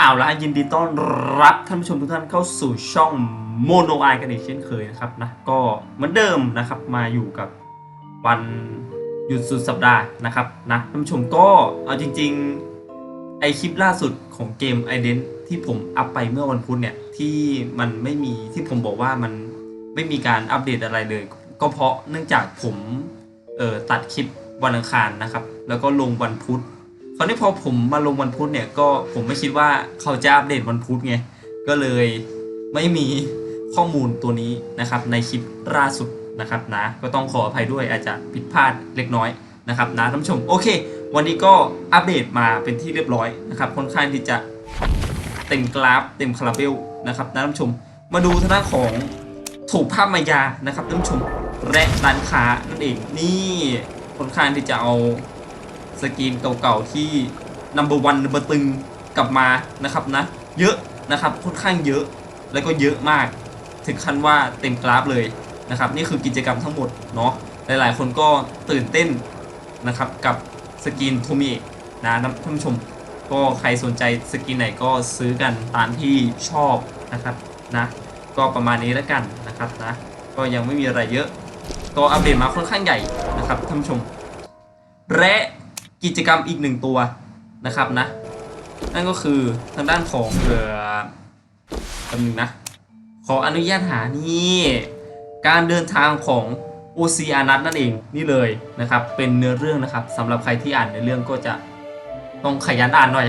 เอาละยินดีต้อนรับท่านผู้ชมทุกท่านเข้าสู่ช่องโมโนไอกันอีกเช่นเคยนะครับนะก็เหมือนเดิมนะครับมาอยู่กับวันหยุดสุดสัปดาห์นะครับนะท่านผู้ชมก็เอาจริงๆไอคลิปล่าสุดของเกม i d e n t ที่ผมอัพไปเมื่อวันพุธเนี่ยที่มันไม่มีที่ผมบอกว่ามันไม่มีการอัปเดตอะไรเลย ก็เพราะเนื่องจากผมเอ่อตัดคลิปวันอังคารนะครับ แล้วก็ลงวันพุธ คราวนี้พอผมมาลงวันพุธเนี่ยก็ผมไม่คิดว่าเขาจะอัปเดตวันพุธไงก็เลยไม่มีข้อมูลตัวนี้นะครับในคลิปล่าสุดนะครับนะก็ต้องขออภัยด้วยอาจจะผิดพลาดเล็กน้อยนะครับนะท่านผู้ชมโอเค วันนี้ก็อัปเดตมาเป็นที่เรียบร้อยนะครับค่อนข้างที่จะเต็มกราฟเต็มคาราเบลนะครับนะท่านผู้ชม มาดูทางด้านของถูกภาพมายานะครับท่านผู้ชมและร้านค้านั่นเองนี่ค่อนข้างที่จะเอา สกรีนเก่าๆที่ number one number ตึงกลับมานะครับนะ เยอะนะครับค่อนข้างเยอะแล้วก็เยอะมาก ถึงขั้นว่าเต็มกราฟเลยนะครับ นี่คือกิจกรรมทั้งหมดเนาะหลายๆ คนก็ตื่นเต้นนะครับกับสกินโทมินะท่านผู้ชมก็ใครสนใจสกินไหนก็ซื้อกันตามที่ชอบนะครับนะก็ประมาณนี้แล้วกันนะครับนะก็ยังไม่มีอะไรเยอะ ก็อัปเดตมาค่อนข้างใหญ่นะครับท่านผู้ชมและ กิจกรรมอีกหนึ่งตัวนะครับนะ นั่นก็คือทางด้านของเอ่อคำหนึ่งนะ ขออนุญาตหานี่การเดินทางของโอซีอานัทนั่นเองนี่เลยนะครับ เป็นเนื้อเรื่องนะครับสำหรับใครที่อ่านในอเรื่องก็จะต้องขยันอ่านหน่อย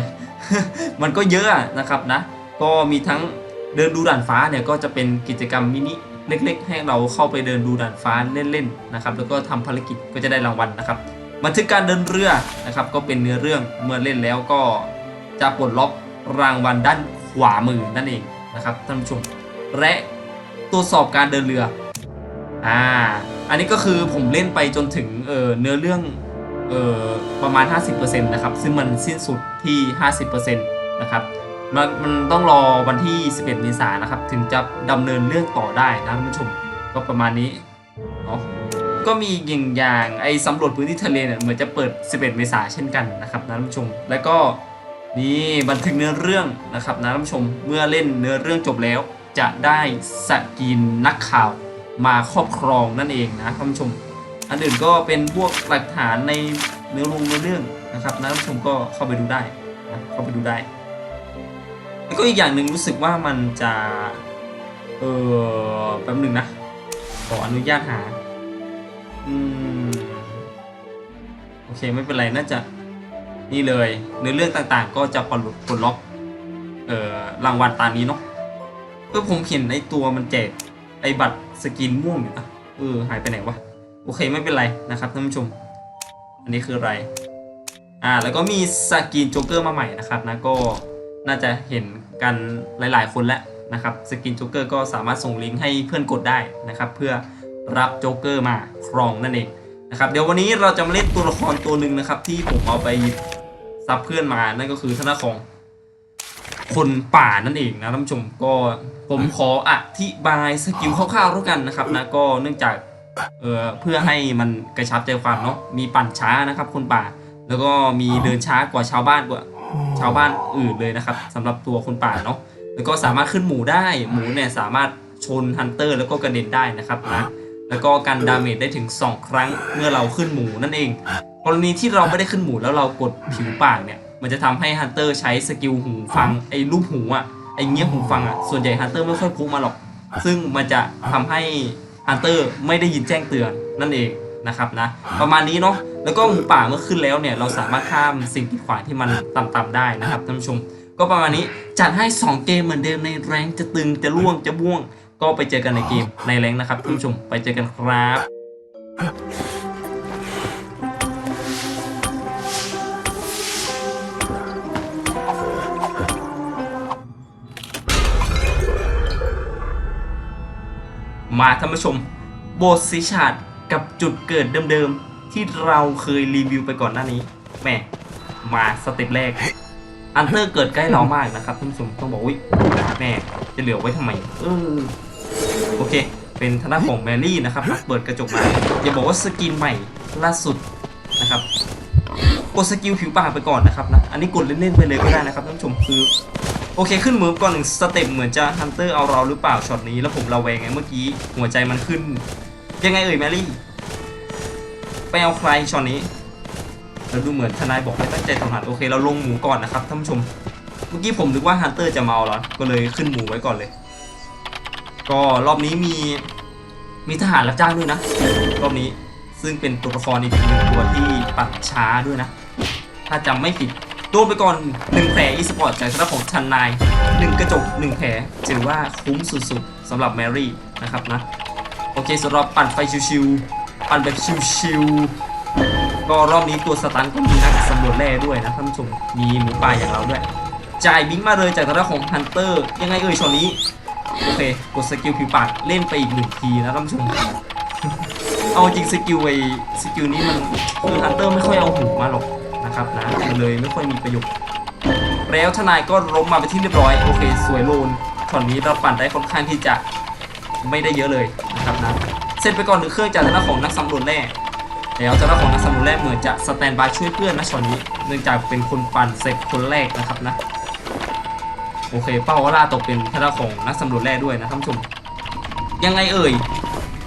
มันก็เยอะนะครับนะ ก็มีทั้งเดินดูด่านฟ้าเนี่ยก็จะเป็นกิจกรรมมินิเล็กๆ ให้เราเข้าไปเดินดูด่านฟ้าเล่นๆนะครับ แล้วก็ทำภารกิจก็จะได้รางวัลนะครับ บันทึกการเดินเรือนะครับก็เป็นเนื้อเรื่องเมื่อเล่นแล้วก็จะปลดล็อกรางวัลด้านขวามือนั่นเองนะครับท่านผู้ชมและตรวจสอบการเดินเรืออ่าอันนี้ก็คือผมเล่นไปจนถึงเออเนื้อเรื่องเออประมาณ 50%นะครับซึ่งมันสิ้นสุดที่ 50%นะครับมันมันต้องรอวันที่ 11เมษายนนะครับ ถึงจะดำเนินเรื่องต่อได้นะท่านผู้ชมก็ประมาณนี้เนาะ ก็มีอย่างอย่างไอ้สำรวจพื้นที่ทะเลเนี่ยเหมือนจะเปิด 11 เมษาเช่นกันนะครับนะท่านผู้ชม แล้วก็นี่บันทึกเนื้อเรื่องนะครับนะท่านผู้ชมเมื่อเล่นเนื้อเรื่องจบแล้ว จะได้สกินนักข่าวมาครอบครองนั่นเองนะท่านผู้ชม อันอื่นก็เป็นพวกหลักฐานในเนื้อลงเนื้อเรื่องนะครับนะท่านผู้ชมก็เข้าไปดูได้นะเข้าไปดูได้ แล้วก็อีกอย่างหนึ่งรู้สึกว่ามันจะเออแป๊บหนึ่งนะขออนุญาตหา อืมโอเคไม่เป็นไรน่าจะนี่เลยเนื้อเรื่องต่างๆ ก็จะปลดปลดล็อกเอ่อรางวัลตามนี้เนาะเออผมเห็นไอตัวมันแจกไอบัตรสกินม่วงอยู่ะเออหายไปไหนวะโอเคไม่เป็นไรนะครับท่านผู้ชม อันนี้คืออะไรอ่าแล้วก็มีสกินโจ๊กเกอร์มาใหม่นะครับนะก็น่าจะเห็นกันหลายๆคนแล้วนะครับสกินโจ๊กเกอร์ก็สามารถส่งลิงก์ให้เพื่อนกดได้นะครับ เพื่อ รับโจ๊กเกอร์มาครองนั่นเองนะครับเดี๋ยววันนี้เราจะมาเล่นตัวละครตัวหนึ่งนะครับ ที่ผมเอาไปซับเพื่อนมานั่นก็คือทางด้าของคนป่านั่นเองนะท่านผู้ชมก็ผมขออธิบายสกิลคร่าวๆแล้วกันนะครับนะก็เนื่องจากเอ่อเพื่อให้มันกระชับใจความเนาะมีปั่นช้านะครับ คนป่า แล้วก็มีเดินช้ากว่าชาวบ้านกว่า ชาวบ้านอื่นเลยนะครับสำหรับตัวคนป่าเนาะแล้วก็สามารถขึ้นหมูได้หมูเนี่ยสามารถชนฮันเตอร์แล้วก็กระเด็นได้นะครับนะ แล้วก็กันดาเมจได้ถึง 2 ครั้งเมื่อเราขึ้นหมูนั่นเอง กรณีที่เราไม่ได้ขึ้นหมูแล้วเรากดผิวปากเนี่ย มันจะทำให้ฮันเตอร์ใช้สกิลหูฟังไอ้รูปหูอะไอ้เงี้ยหูฟังอะส่วนใหญ่ฮันเตอร์ไม่ค่อยพกมาหรอก ซึ่งมันจะทำให้ฮันเตอร์ไม่ได้ยินแจ้งเตือนนั่นเองนะครับนะ ประมาณนี้เนาะแล้วก็หมูป่าเมื่อขึ้นแล้วเนี่ยเราสามารถข้ามสิ่งกีดขวางที่มันต่ำๆได้นะครับท่านผู้ชม ก็ประมาณนี้จัดให้ 2 เกมเหมือนเดิมในแรงจะตึงจะล่วงจะบ้วง ก็ไปเจอกันในเกมในแรงนะครับท่านผู้ชมไปเจอกันครับมาท่านผู้ชม โบสสีชาดกับจุดเกิดเดิมๆ ที่เราเคยรีวิวไปก่อนหน้านี้แม่มาสเต็ปแรก อันเตอร์เกิดใกล้เรามากนะครับท่านผู้ชมต้องบอกวิแม่จะเหลือไว้ทำไม เออ โอเค เป็นทางด้าของแมรี่นะครับเปิดกระจกมาอย่าบอกว่าสกินใหม่ล่าสุดนะครับกดสกิลผิวปากไปก่อนนะครับนะอันนี้กดเล่นๆไปเลยก็ได้นะครับท่านผู้ชมคือโอเคขึ้นมือก่อนหนึ่งสเต็ปเหมือนจะฮันเตอร์เอาเราหรือเปล่าช็อตนี้แล้วผมระแวงไงเมื่อกี้หัวใจมันขึ้น ยังไงเอ่ยแมรี่ไปเอาใครช็อตนี้แล้วดูเหมือนทนายบอกไม่ตั้งใจทำหันโอเค เราลงหมูก่อนนะครับท่านผู้ชม เมื่อกี้ผมนึกว่าฮันเตอร์จะเอาแล้วก็เลยขึ้นหมูไว้ก่อนเลย ก็รอบนี้มีมีทหารรับจ้างด้วยนะ รอบนี้ซึ่งเป็นตัวละครอีกหนึ่งตัวที่ปัดช้าด้วยนะ ถ้าจำไม่ผิดโดนไปก่อนหนึ่งแผลอีสปอร์ตจากทางด้านของชันนายหนึ่งกระจกหนึ่งแผลถือว่าคุ้มสุดๆสำหรับแมรี่นะครับนะ โอเคสำหรับปั่นไฟชิวๆปั่นแบบชิวๆก็รอบนี้ตัวสตันก็มีนักสำรวจแร่ด้วยนะท่านผู้ชมมีหมูป่าอย่างเราด้วยจ่ายบิงมาเลยจากทางด้านของฮันเตอร์ยังไงเอ่ยช็อตนี้ โอเค กดสกิลผิวปากเล่นไปอีกหนึ่งทีนะท่านผู้ชมเอาจริงสกิลไอสกิลนี้มันคือฮันเตอร์ไม่ค่อยเอาหูมาหรอกนะครับนะมันเลยไม่ค่อยมีประโยชน์แล้วทนายก็ล้มมาไปที่เรียบร้อย โอเค สวยโลนตอนนี้เราปั่นได้ค่อนข้างที่จะไม่ได้เยอะเลยนะครับนะเสร็จไปก่อนหนึ่งเครื่องจากทางด้านของนักสำรวจแร่แล้วทางด้าของนักสำรวจแร่เหมือนจะสแตนบายช่วยเพื่อนนะช็อตนี้ เนื่องจากเป็นคนปั่นเสร็จคนแรกนะครับนะ โอเค เป้าว่าล่าตกเป็นทางด้านของนักสำรวจแร่ด้วยนะท่านผู้ชม ยังไงเอ่ย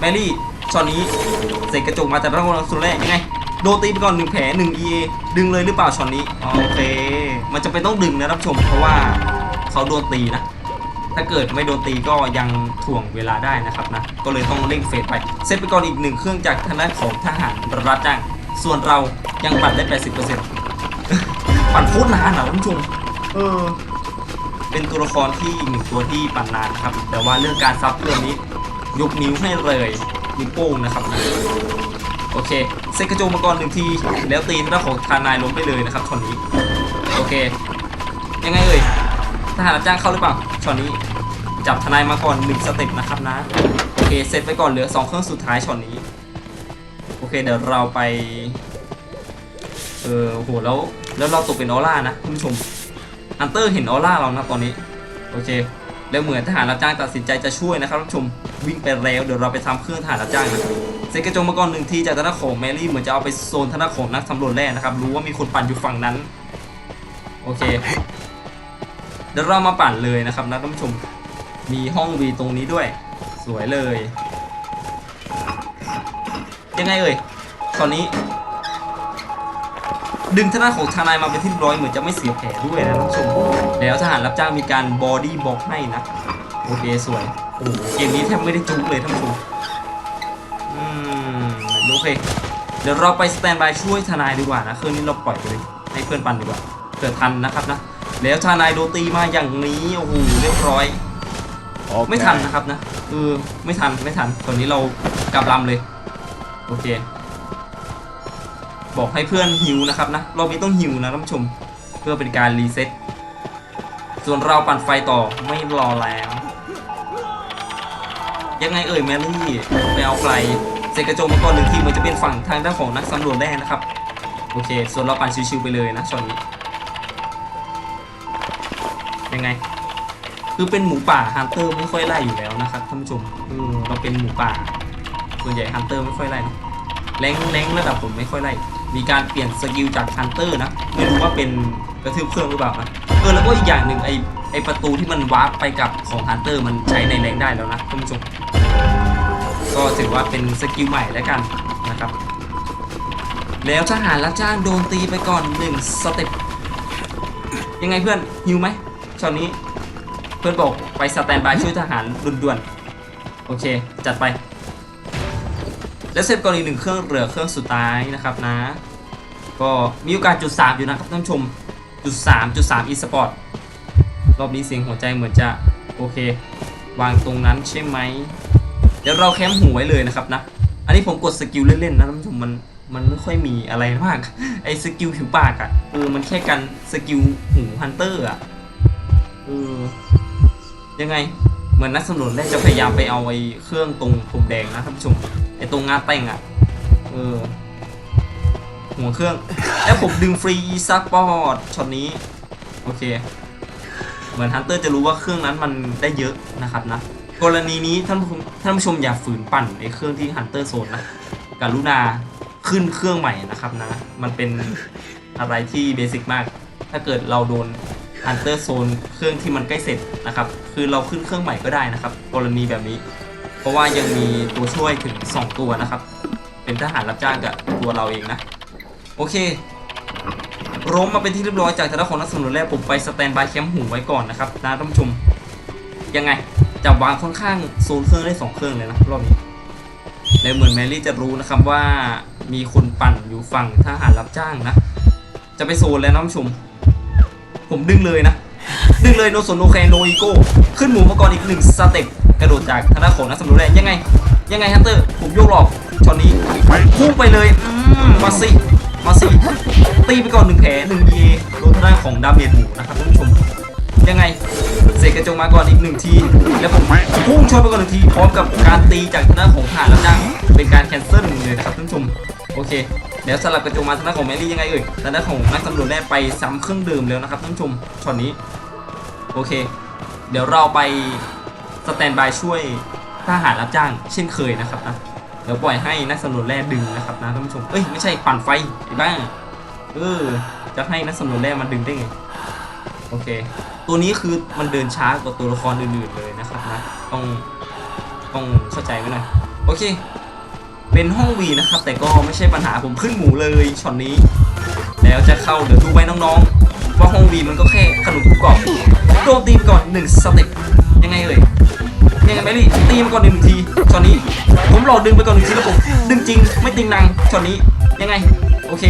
แมรี่ช็อตนี้เสกกระจกมาจากด้านของนักสำรวจแร่ยังไง โดนตีไปก่อนหนึ่งแผลหนึ่ง EA ดึงเลยหรือเปล่าช็อตนี้ โอเค มันจะเป็นต้องดึงนะท่านผู้ชม เพราะว่าเขาโดนตีนะ ถ้าเกิดไม่โดนตีก็ยังถ่วงเวลาได้นะครับนะ ก็เลยต้องเร่งเฟสไป เซตไปก่อนอีกหนึ่งเครื่องจากทางด้านของทหารรับจ้าง ส่วนเรายังปั่นได้ 80%ปั่นโคตรนานอะท่านผู้ชม เออ เป็นตัวละครที่หนึ่งตัวที่ปั่นนานครับ แต่ว่าเรื่องการซับเรื่องนี้ยกนิ้วให้เลยนิ้วโป้งนะครับ โอเคเซตกระโจมมาก่อนหนึ่งทีแล้วตีทางด้าของทานายล้มไปเลยนะครับช็อตนี้ โอเค ยังไงเอ่ยทหารจ้างเข้าหรือเปล่าช็อตนี้จับทนายมาก่อนหนึ่งสเต็ปนะครับนะ โอเคเซตไปก่อนเหลือสองเครื่องสุดท้ายช็อตนี้ โอเคเดี๋ยวเราไป เออโหแล้วแล้วเราตกเป็นออร่านะคุณผู้ชม ฮันเตอร์เห็นออร่าเรานะตอนนี้ โอเค แล้วเหมือนทหารรับจ้างตัดสินใจจะช่วยนะครับท่านผู้ชมวิ่งไปแล้วเดี๋ยวเราไปทำเครื่องทหารรับจ้างนะเซกระจงมาก่อนหนึ่งทีจากทางด้าของแมรี่เหมือนจะเอาไปโซนทางด้าของนักสำรวจแร่นะครับรู้ว่ามีคนปั่นอยู่ฝั่งนั้น โอเค เดี๋ยวเรามาปั่นเลยนะครับนะท่านผู้ชมมีห้องวีตรงนี้ด้วย สวยเลย ยังไงเอ่ยตอนนี้ ดึงทางด้านของทนายมาเป็นที่เรียบร้อยเหมือนจะไม่เสียแผลด้วยนะท่านผู้ชม แล้วทหารรับจ้างมีการบอดี้บล็อกให้นะ โอเคสวยโอ้เกมนี้แทบไม่ได้จุกเลยท่านผู้ชม อืมโอเค เดี๋ยวเราไปสแตนบายช่วยทนายดีกว่านะครื่องนี้เราปล่อยไปเลยให้เพื่อนปันดีกว่าเกิดทันนะครับนะ แล้วทนายโดตีมาอย่างนี้โอ้โหเรียบร้อย Okay. ไม่ทันนะครับนะเออไม่ทันไม่ทันตอนนี้เรากลับลำเลย โอเค บอกให้เพื่อนหิวนะครับนะรอบนี้ต้องหิวนะท่านผู้ชม เพื่อเป็นการรีเซ็ตส่วนเราปั่นไฟต่อไม่รอแล้ว ยังไงเอ่ยแมรี่ไปเอาไกลเซกระโจมมาก่อนหนึ่งทีเหมือนจะเป็นฝั่งทางด้านของนักสำรวจแร่นะครับ โอเค ส่วนเราปั่นชิวๆไปเลยนะช็อตนี้ ยังไง คือเป็นหมูป่าฮันเตอร์ไม่ค่อยไล่อยู่แล้วนะครับท่านผู้ชมเออเราเป็นหมูป่าส่วนใหญ่ฮันเตอร์ไม่ค่อยไล่แรงแรงระดับผมไม่ค่อยไล่ มีการเปลี่ยนสกิลจากฮันเตอร์นะไม่รู้ว่าเป็นกระทืบเครื่องหรือเปล่านะเออแล้วก็อีกอย่างหนึ่งไอไอประตูที่มันวาร์ปไปกับของฮันเตอร์มันใช้ในแรงได้แล้วนะท่านผู้ชมก็ถือว่าเป็นสกิลใหม่แล้วกันนะครับ แล้วทหารรับจ้างโดนตีไปก่อนหนึ่งสเต็ปยังไงเพื่อนหิวไหมชอตนี้เพื่อนบอกไปสแตนบายช่วยทหารด่วนๆโอเค จัดไป แล้วเซฟก่อนอีหนึ่งเครื่องเหลือเครื่องสุดท้ายนะครับนะ ก็มีโอกาสจุด3อยู่นะครับท่านผู้ชมจุด3จุด3 e sport รอบนี้เสียงหัวใจเหมือนจะโอเค วางตรงนั้นใช่ไหมเดี๋ยวเราแคมป์หูไว้เลยนะครับนะ อันนี้ผมกดสกิลเล่นๆนะท่านผู้ชมมันมันไม่ค่อยมีอะไรมาก ไอ้สกิลผิวปากอะ่ะเออมันแค่กันสกิลหูฮันเตอร์อะเออยังไงเหมือนนักสำรวจแรกจะพยายามไปเอาไอ้เครื่องตรงผมแดงนะท่านผู้ชม ตรงงานแต่งอะ เออ หัวเครื่อง แล้วผมดึงฟรีซัพพอร์ตช็อตนี้ โอเค เหมือนฮันเตอร์จะรู้ว่าเครื่องนั้นมันได้เยอะนะครับนะ กรณีนี้ท่านผู้ท่านผู้ชมอย่าฝืนปั่นไอเครื่องที่ฮันเตอร์โซนนะกรุณาขึ้นเครื่องใหม่นะครับนะ มันเป็นอะไรที่เบสิกมาก ถ้าเกิดเราโดนฮันเตอร์โซนเครื่องที่มันใกล้เสร็จนะครับ คือเราขึ้นเครื่องใหม่ก็ได้นะครับ กรณีแบบนี้ เพราะว่ายังมีตัวช่วยถึง 2 ตัวนะครับ เป็นทหารรับจ้างกับตัวเราเองนะ โอเคล้มมาเป็นที่เรียบร้อยจากทางด้านของนักสำรวจแรกผมไปสแตนบายแคมป์หูไว้ก่อนนะครับนะท่านผู้ชม ยังไงจะวางค่อนข้างโซนเครื่องได้สองเครื่องเลยนะรอบนี้และเหมือนแมรี่จะรู้นะครับว่ามีคนปั่นอยู่ฝั่งทหารรับจ้างนะ จะไปโซนแล้วนะท่านผู้ชม ผมดึงเลยนะ ดึงเลยโนโซโนแคโนอีโก้ ขึ้นหมูมาก่อนอีกหนึ่งสเต็ป กระโดดจากทางด้านของนักสำรวจแรกยังไง ยังไงฮันเตอร์ผมโยกหลอกช็อตนี้พุ่งไปเลยมาสิมาสิตีไปก่อนหนึ่งแผลหนึ่งเอโดนทางด้านของดาเมจหมูนะครับท่านผู้ชมยังไงเสกกระจงมาก่อนอีกหนึ่งที แล้วผมพุ่งชนไปก่อนหนึ่งที พร้อมกับการตีจากทางด้านของทหารรับจ้างเป็นการแคนเซิลเลยนะครับท่านผู้ชมโอเคเดี๋ยวสลับกระจงมาทางด้านของแมรี่ยังไงเอ่ยทางด้านของนักสำรวจแรกไปซ้ำเครื่องดื่มแล้วนะครับท่านผู้ชมช็อตนี้ โอเค เดี๋ยวเราไป สแตนบายช่วยทหารรับจ้าง เช่นเคยนะครับนะเดี๋ยวปล่อยให้นักสำรวจแร่ดึงนะครับนะท่านผู้ชมเอ้ยไม่ใช่ปั่นไฟไอ้บ้าเออจะให้นักสำรวจแร่มันดึงได้ไงโอเค ตัวนี้คือมันเดินช้ากว่าตัวละครอื่นๆเลยนะครับนะต้องต้องเข้าใจไว้หน่อยโอเค เป็นห้องวีนะครับ แต่ก็ไม่ใช่ปัญหาผมขึ้นหมูเลยช็อตนี้ แล้วจะเข้าเดี๋ยวดูไว้น้องๆว่าห้องวีมันก็แค่ขนมกรอบโดนตีก่อนหนึ่งสเต็ปยังไงเอ่ย ยังไงแมรี่ตีมก่อนหนึ่งทีช็อตนี้ ผมหลอกดึงไปก่อนหนึ่งทีแล้วผมดึงจริงไม่ติงนังช็อตนี้ยังไง โอเค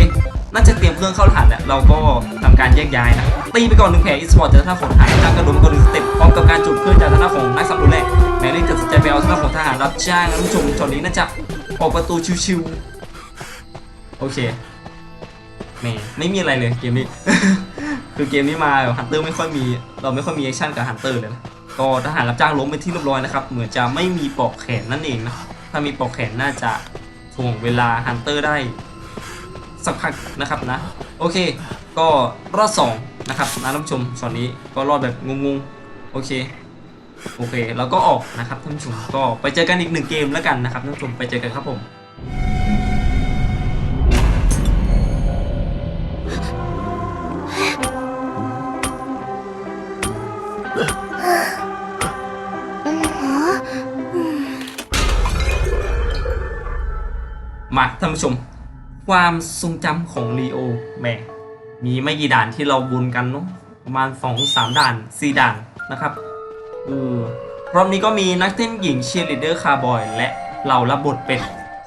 น่าจะเตรียมเครื่องเข้ารหัสแล้วเราก็ทำการแยกย้ายนะตีไปก่อนหนึ่งแผลอีสปอร์ตจากทางด้านของทหารจ้างกระดดไปก่อนหนึ่งสเต็ปพร้อมกับการจุดเครื่องจากทางด้านของนักสำรวจแรกแมรี่ตัดสินใจไปเอาทางด้าของทหารรับจ้างท่านผู้ชมช็อตนี้น่าจะออกประตูชิวๆโอเคแหมไม่มีอะไรเลยเกมนี้ คือเกมนี้มาฮันเตอร์ไม่ค่อยมี เราไม่ค่อยมีแอคชั่นกับฮันเตอร์เลยนะ ก็ทหารรับจ้างล้มเป็นที่เรียบร้อยนะครับ เหมือนจะไม่มีปอกแขนนั่นเองนะถ้ามีปอกแขนน่าจะถ่วงเวลาฮันเตอร์ได้สักพักนะครับนะ โอเค ก็รอดสองนะครับนะท่านผู้ชมช็อตนี้ก็รอดแบบงงๆ โอเค โอเค แล้วก็ออกนะครับท่านผู้ชม ก็ไปเจอกันอีกหนึ่งเกมแล้วกันนะครับท่านผู้ชม ไปเจอกันครับผม มาท่านผู้ชม ความทรงจำของลีโอแหมมีไม่กี่ด่านที่เราวนกันเนาะประมาณสองสามด่านสี่ด่านนะครับเออรอบนี้ก็มีนักเต้นหญิงเชียร์ลีดเดอร์คาร์บอย และเรารับบทเป็น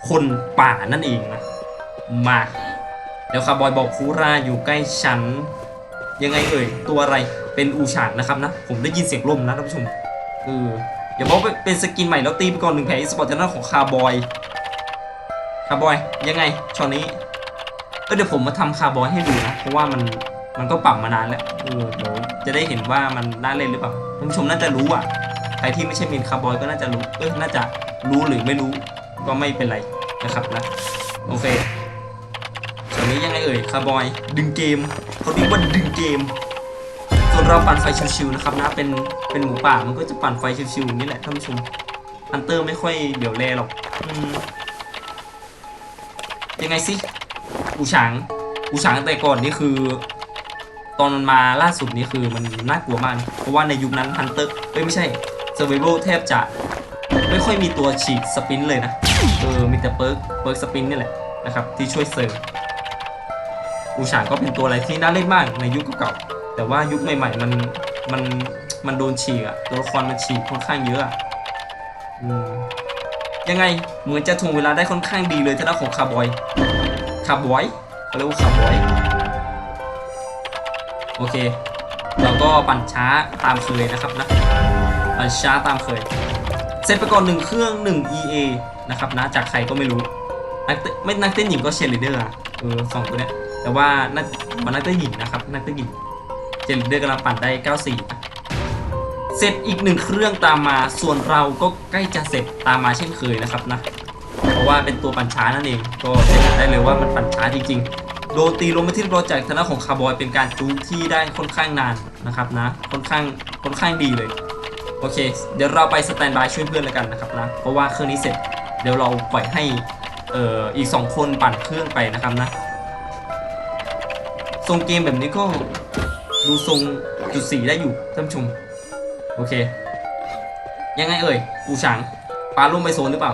คนป่านั่นเองนะมาเดี๋ยวคาร์บอยบอกคูราอยู่ใกล้ฉัน ยังไงเอ่ยตัวอะไรเป็นอูฉางนะครับนะ ผมได้ยินเสียงลมนะท่านผู้ชมเอออย่าบอกเป็นสกินใหม่แล้วตีไปก่อนหนึ่งแผลอีสปอร์ตจากหน้าของคาร์บอย คาร์บอยยังไงช็อตนี้เออเดี๋ยวผมมาทำคาร์บอยให้ดูนะเพราะว่ามันมันก็ปรับมานานแล้วเออเดี๋ยวจะได้เห็นว่ามันน่าเล่นหรือเปล่าท่านผู้ชมน่าจะรู้อะใครที่ไม่ใช่เมนคาร์บอยก็น่าจะรู้เออน่าจะรู้หรือไม่รู้ก็ไม่เป็นไรนะครับนะโอเคช็อตนี้ยังไงเอ่ยคาร์บอยดึงเกมเขาเรียกว่าดึงเกมส่วนเราปั่นไฟชิวๆนะครับนะเป็นเป็นหมูป่ามันก็จะปั่นไฟชิวๆนี่แหละท่านผู้ชมฮันเตอร์ไม่ค่อยเดี๋ยวแลหรอกอืม ยังไงสิอูฉางอูฉางแต่ก่อนนี่คือ ตอนมันมาล่าสุดนี่คือมันน่ากลัวมาก เพราะว่าในยุคนั้นฮันเตอร์เอ้ยไม่ใช่เซอร์ไวโแทบจะไม่ค่อยมีตัวฉีดสปินเลยนะ เออ มีแต่เปิร์กเปิร์กสปินนี่แหละนะครับที่ช่วยเสริมอูฉางก็เป็นตัวอะไรที่น่าเล่นมากในยุคเก่าๆแต่ว่ายุคใหม่ๆมันมันมันโดนฉีกอะตัวละครมันฉีกค่อนข้างเยอะอะอืม ยังไงเหมือนจะถ่วงเวลาได้ค่อนข้างดีเลยทางด้านของคาร์บอยคาร์บอยเขาเรียกว่าคาร์บอยโอเคเราก็ปั่นช้าตามเคยนะครับนะปั่นช้าตามเคยเซตไปก่อนหนึ่งเครื่อง1 EA นะครับนะจากใครก็ไม่รู้นักเตไม่นักเต้นหญิงก็เชลีเดอร์เออสองตัวเนี้ยแต่ว่านักมันนักเต้นหญิงนะครับนักเต้นหญิงเชลีเดอร์กำลังปั่นได้ 94นะ เสร็จอีกหนึ่งเครื่องตามมา ส่วนเราก็ใกล้จะเสร็จตามมาเช่นเคยนะครับนะเพราะว่าเป็นตัวปั่นช้านั่นเอง ก็เห็นได้เลยว่ามันปั่นช้าจริงๆ โดนตีลงมาที่เรียบร้อยจากทางด้าของคาร์บอยเป็นการจูงที่ได้ค่อนข้างนานนะครับนะ ค่อนข้างค่อนข้างดีเลย โอเค เดี๋ยวเราไปสแตนบายช่วยเพื่อนแล้วกันนะครับนะ เพราะว่าเครื่องนี้เสร็จ เดี๋ยวเราปล่อยให้เอ่ออีก 2 คนปั่นเครื่องไปนะครับนะ ทรงเกมแบบนี้ก็ดูทรงจุดสีได้อยู่ท่านผู้ชม โอเค ยังไงเอ่ยอูฉางปาลงไปโซนหรือเปล่า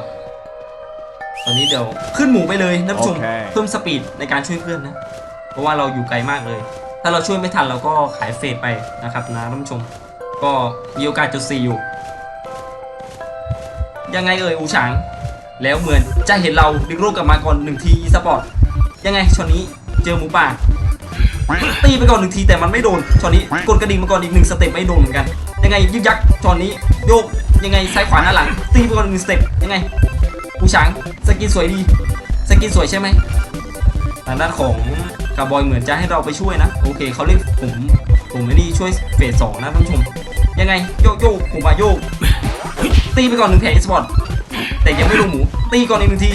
ตอนนี้เดี๋ยวขึ้นหมูไปเลยท่านผู้ชมโอเคเพิ่มสปีดในการช่วยเพื่อนนะ เพราะว่าเราอยู่ไกลมากเลย ถ้าเราช่วยไม่ทันเราก็ขายเฟสไปนะครับนะท่านผู้ชม ก็มีโอกาสจุดสี่อยู่ ยังไงเอ่ยอูฉาง แล้วเหมือนจะเห็นเราดึงโลกกลับมาก่อนหนึ่งทีอีสปอร์ต ยังไงช็อตนี้เจอหมูป่าตีไปก่อนหนึ่งทีแต่มันไม่โดนช็อตนี้กดกระดิ่งมาก่อนอีกหนึ่งสเต็ปไม่โดนเหมือนกัน ยังไงยึกยักช็อตนี้โยกยังไงซ้ายขวาหน้าหลัง ตีไปก่อนหนึ่งสเต็ปยังไงอูฉางสกินสวยดีสกินสวยใช่ไหมทางด้านของคาร์บอยเหมือนจะให้เราไปช่วยนะ โอเคเขาเรียกผมผมไม่นี่ช่วยเฟสสองนะท่านผู้ชม ยังไงโยกโยกผมมาโยก ตีไปก่อนหนึ่งแผลสปอร์ตแต่ยังไม่ลงหมู ตีก่อนอีกหนึ่งที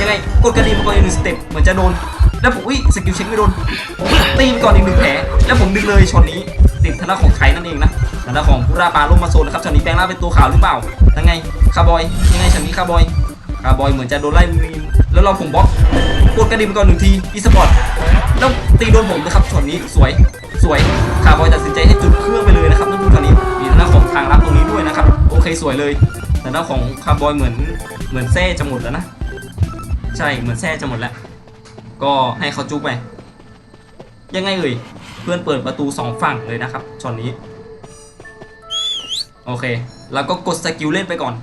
ยังไงกดกระดิ่งมาก่อนอีกหนึ่งสเต็ปเหมือนจะโดน แล้วผมอุ้ยสกิลเช็คไม่โดน ตีไปก่อนอีกหนึ่งแผลแล้วผมดึงเลยช็อตนี้ ติดทางด้านของไทยนั่นเองนะทางด้านของผู้ราปาลงมาโซนนะครับช็อตนี้แปลงร่างเป็นตัวขาวหรือเปล่ายังไงคาร์บอยยังไงช็อตนี้คาร์บอยคาร์บอยเหมือนจะโดนไล่มีแล้วเราผมบล็อกกดกระดิ่งก่อนหนึ่งทีอีสปอร์ตแล้วตีโดนผมนะครับช็อตนี้สวยสวยคาร์บอยตัดสินใจให้จุดเครื่องไปเลยนะครับท่านผู้ชมนี้มีทางด้านของทางลับตรงนี้ด้วยนะครับโอเคสวยเลยทางด้านของคาร์บอยเหมือนเหมือนแซ่จะหมดแล้วนะ ใช่เหมือนแซ่จะหมดแล้ว ก็ให้เขาจุกไป ยังไงเอ่ยเพื่อนเปิดประตูสองฝั่งเลยนะครับช็อตนี้ โอเค แล้วก็กดสกิลเล่นไปก่อน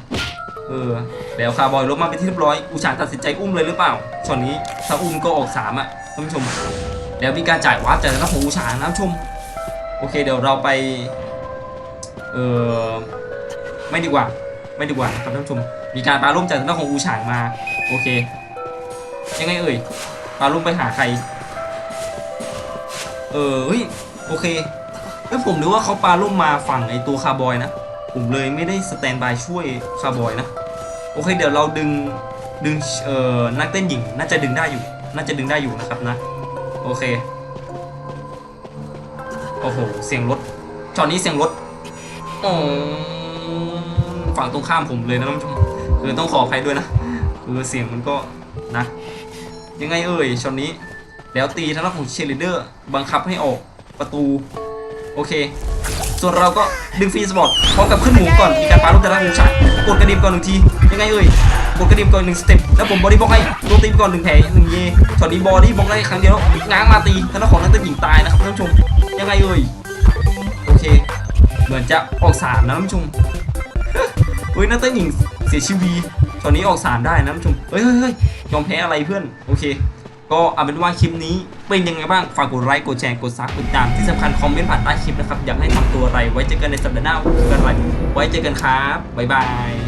เออแล้วคาร์บอยลบมาเป็นที่เรียบร้อยอูชางตัดสินใจอุ้มเลยหรือเปล่าช็อตนี้ถ้าอุ้มก็ออกสามอะท่านผู้ชม แล้วมีการจ่ายวาร์ปจากทางด้านของอูชางนะท่านผู้ชม โอเคเดี๋ยวเราไป เออไม่ดีกว่า ไม่ดีกว่าครับท่านผู้ชม มีการปาล่มจากทางด้านของอูชางมา โอเค ยังไงเอ่ยปาล่มไปหาใคร เออเฮ้ยโอเคเอ้ยผมนึกว่าเขาปาล่มมาฝั่งไอตัวคาร์บอยนะ ผมเลยไม่ได้สแตนบายช่วยคาร์บอยนะ โอเค เดี๋ยวเราดึงดึงเอ่อนักเต้นหญิงน่าจะดึงได้อยู่ น่าจะดึงได้อยู่นะครับนะ โอเค โอ้โห เสียงรถจอดนี้เสียงรถอ๋อฝั่งตรงข้ามผมเลยนะท่านผู้ชมคือต้องขออภัยด้วยนะ คือเสียงมันก็นะ ยังไงเอ่ยช็อตนี้ แล้วตีทางด้านของเชลิเดอร์บังคับให้ออกประตู โอเค ส่วนเราก็ดึงฟรีสปอร์ตพร้อมกับขึ้นหมูก่อนมีการปาลูกแต่ละหมูฉากกดกระดิ่งก่อนหนึ่งทียังไงเอ่ยกดกระดิ่งก่อนหนึ่งสเต็ปแล้วผมบอดี้บล็อกให้โดนตีก่อนหนึ่งแผลหนึ่งเยช็อตนี้บอดี้บล็อกได้ครั้งเดียวง้างมาตีทางด้านของนักเตะหญิงตายนะครับท่านผู้ชมยังไงเอ่ยโอเค เหมือนจะออกสามนะท่านผู้ชมเฮ้ยนักเตะหญิงเสียชีวีตอนนี้ออกสามได้นะท่านผู้ชมเฮ้ยเฮ้ยเฮ้ยยอมแพ้อะไรเพื่อนโอเค ก็เอาเป็นว่าคลิปนี้เป็นยังไงบ้าง ฝากกดไลค์กดแชร์กดซับกดตามที่สำคัญคอมเมนต์ผ่านใต้คลิปนะครับ อยากให้ทำตัวอะไรไว้เจอกันในสัปดาห์หน้าว่าคืออะไรไว้เจอกันครับบ๊ายบาย